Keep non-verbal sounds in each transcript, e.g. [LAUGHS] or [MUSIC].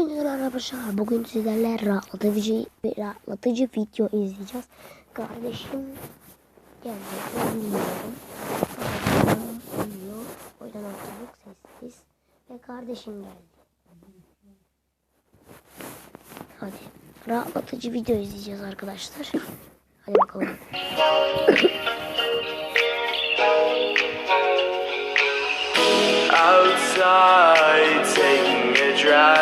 Hepinize arkadaşlar. Bugün sizlerle rahatlatıcı, rahatlatıcı video izleyeceğiz. Kardeşim geldi. Bilmiyorum. Uyuyor. O yüzden ortalık sessiz. Ve kardeşim geldi. Hadi. Rahatlatıcı video izleyeceğiz arkadaşlar. Hadi bakalım. outside taking a drag,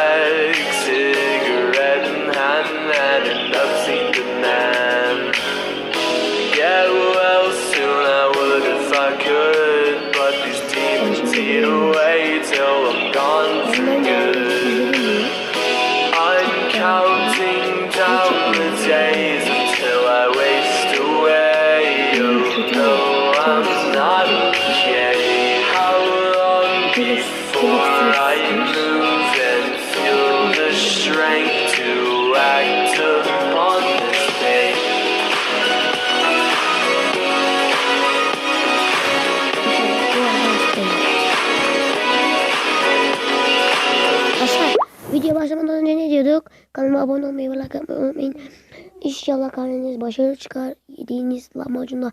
video başlamadan önce ne diyorduk? Kanalıma abone olmayı ve like atmayı unutmayın. İnşallah karnınız başarılı çıkar. Yediğiniz lahmacunda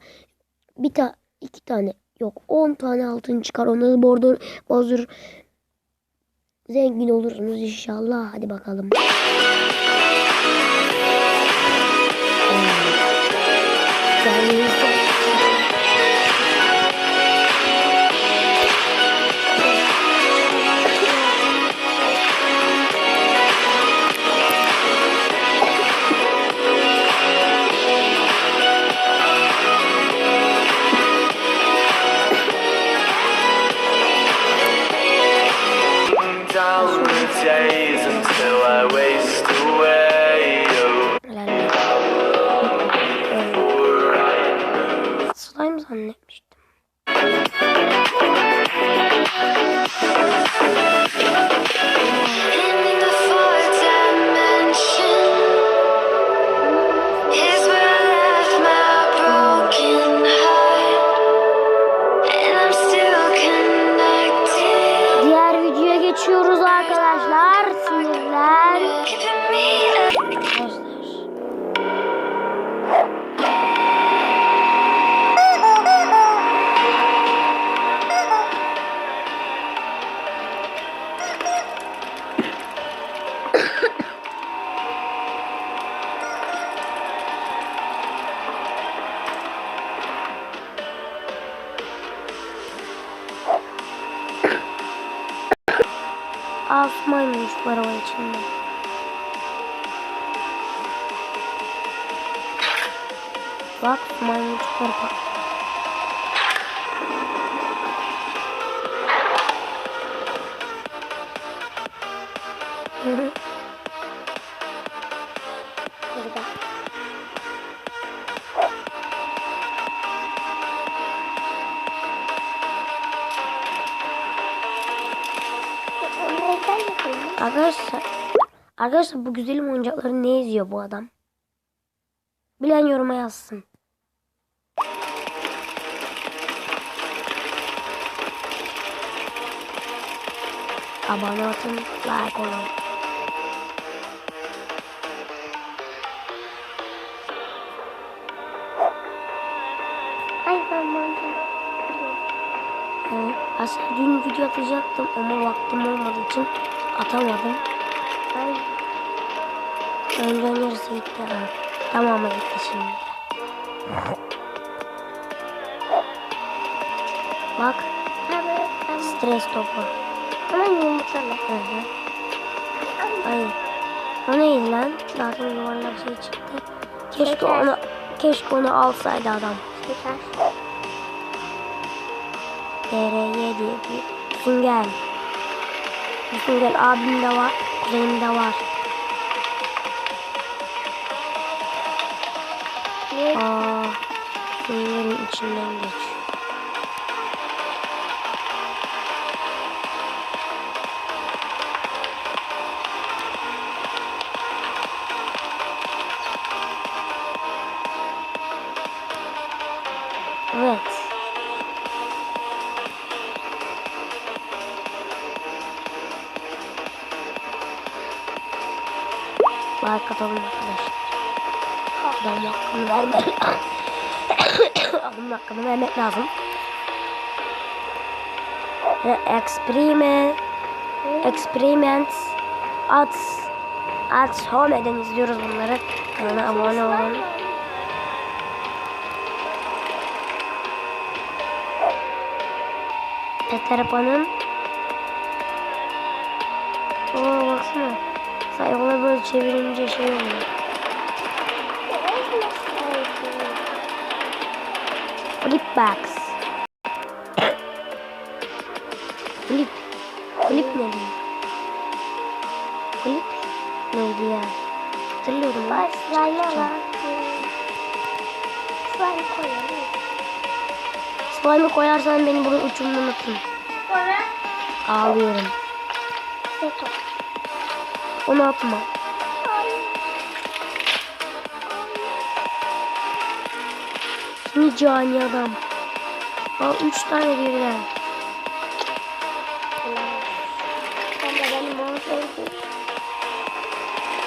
bir ta iki tane yok 10 tane altın çıkar. Onları bordo bozdur. Zengin olursunuz inşallah. Hadi bakalım. Kendinize Asmaymış bu araba içinde. Bak maymuncukları bak. Hı [LAUGHS] arkadaşlar bu güzelim oyuncakları ne izliyor bu adam? Bilen yoruma yazsın. Abone olun, like olun. Ay ben Evet, aslında dün video atacaktım ama vaktim olmadığı için atamadım. Ay. Gitti. Ha. Tamamı gitti şimdi. Bak. Stres topu. Ama yumurtalı. Hı hı. Ay. O neydi lan? Zaten yuvarlak şey çıktı. Keşke onu keşke onu alsaydı adam. Şeker. DRY diye bir sünger. Bu sünger abimde var, kuzenimde var. Aa, süngerin içinden geç. Evet. Like atalım arkadaşlar. Adamın hakkını vermek Adamın hakkını vermek lazım. Experiment experiment at at home'den izliyoruz bunları. Kanala abone olun. Teterapa'nın Oo baksana. Sayfaları böyle çevirince şey oluyor. Flipbacks. Flip. Flip ne diyor? Flip neydi ya? Hatırlıyorum. lan. Slime olan. Slime koyalım. Slime'ı koyarsan beni burada uçumdan atın. Sonra Ağlıyorum. Onu atma. Ni cani adam. Aa, üç tane birden. Sen de benim onu sevdim.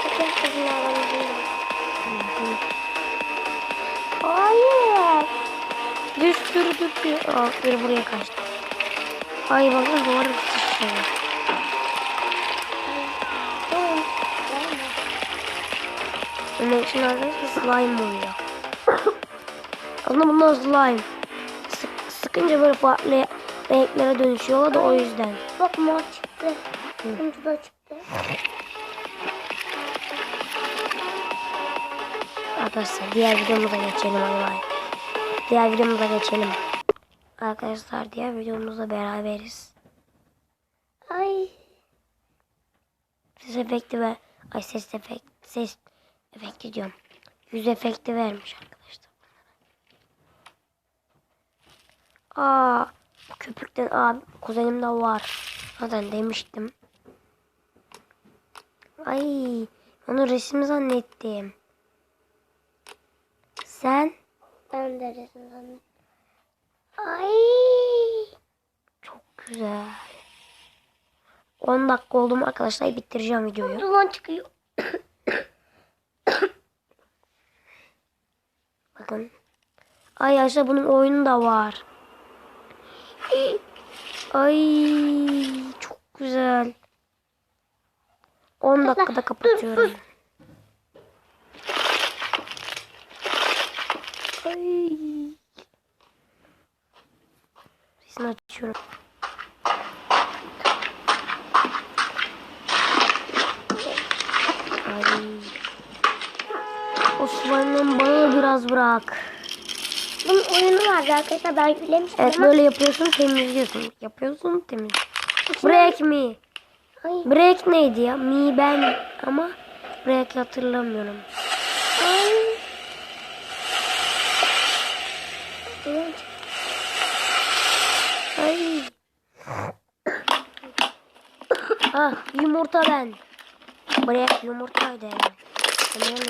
Bakın kızın aramızda. Hayır. Düştürdük. Aa, biri buraya kaçtı. Ay bakın duvarı. Dur. Onun için arkadaşlar slime oluyor. Aslında bunlar slime. Sık, sıkınca böyle farklı renklere dönüşüyorlar da o yüzden. Bak mor çıktı. Turuncu da çıktı. Arkadaşlar diğer videomuza geçelim Allah. Diğer videomuza geçelim. Arkadaşlar diğer videomuzda beraberiz. Ay. Ses efekti ver. Ay ses efekt. Ses efekti diyorum. Yüz efekti vermiş arkadaşlar. Aa, köpükten abi kuzenimde var. Zaten demiştim. Ay, onu resim zannettim. Sen Ben de resim zannettim. Ay. çok güzel. 10 dakika oldu mu arkadaşlar bitireceğim videoyu. Duman çıkıyor. Bakın. Ay aslında bunun oyunu da var. Ay çok güzel. 10 dakikada kapatıyorum. Ay. Sesini açıyorum. Ay. Osman'ın bana biraz bırak. Bunun oyunu vardı arkadaşlar ben yüklemiştim Evet ama. böyle yapıyorsun temizliyorsun. Yapıyorsun temiz. Break me. Ay. Break neydi ya? Me ben ama break hatırlamıyorum. Ay. Ay. ah yumurta ben. Break yumurtaydı yani. Ben biliyorum.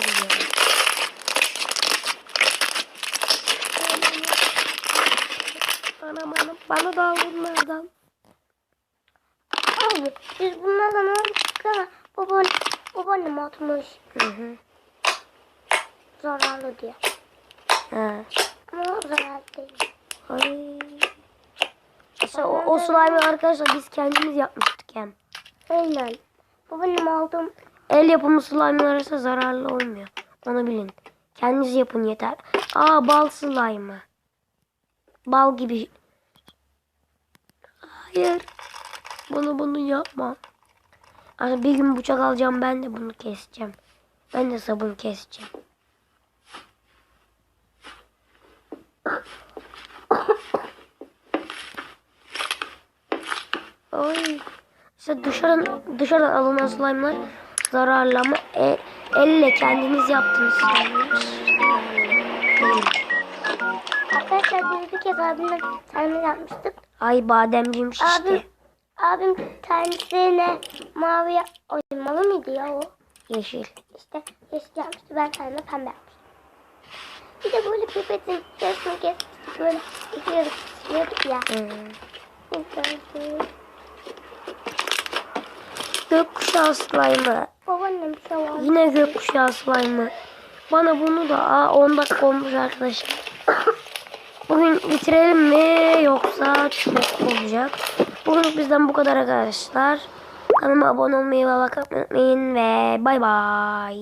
Anam bana da bunlardan. Abi biz bunlardan aldık ama baban, babaannem atmış Hı hı. zararlı diye. Ha. Ama o zararlı değil. Ay. İşte o, o slime'ı arkadaşlar biz kendimiz yapmıştık hem. Aynen. Babaannem aldım. El yapımı slime'lar ise zararlı olmuyor. Onu bilin. Kendiniz yapın yeter. Aa bal slime'ı. Bal gibi. Hayır. Bunu bunu yapma. Artık bir gün bıçak alacağım ben de bunu keseceğim. Ben de sabun keseceğim. Ay. İşte dışarıdan, dışarıdan alınan slime'lar zararlı ama e- elle kendiniz yaptığınız slime'lar. Arkadaşlar bir kez abimle termal yapmıştık. Ay bademciğim şişti. Abim, abim kendisine mavi oymalı mıydı ya o? Yeşil. İşte yeşil yapmıştı. Ben kendime pembe yapmıştım. Bir de böyle pipetin yarısını kesmiştik. Böyle iki yarı kesiyorduk ya. Güzeldi. gökkuşağı slime'ı. Babaannem şey var. Yine gökkuşağı slime'ı. Bana bunu da aa, 10 dakika olmuş arkadaşlar. Bugün bitirelim mi yoksa çok olacak. Bugün bizden bu kadar arkadaşlar. Kanalıma abone olmayı ve like atmayı unutmayın ve bay bay.